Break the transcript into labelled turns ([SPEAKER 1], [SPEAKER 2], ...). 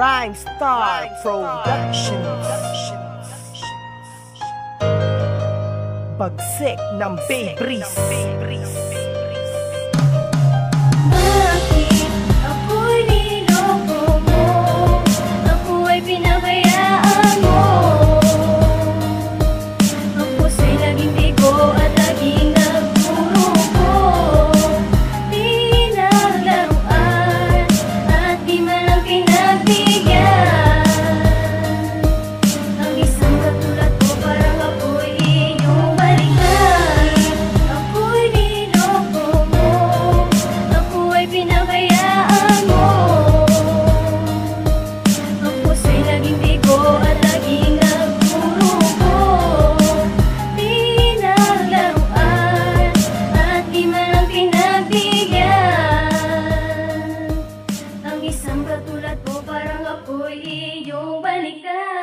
[SPEAKER 1] Rhyme Star Productions. Bagsik ng Bay Breeze
[SPEAKER 2] Take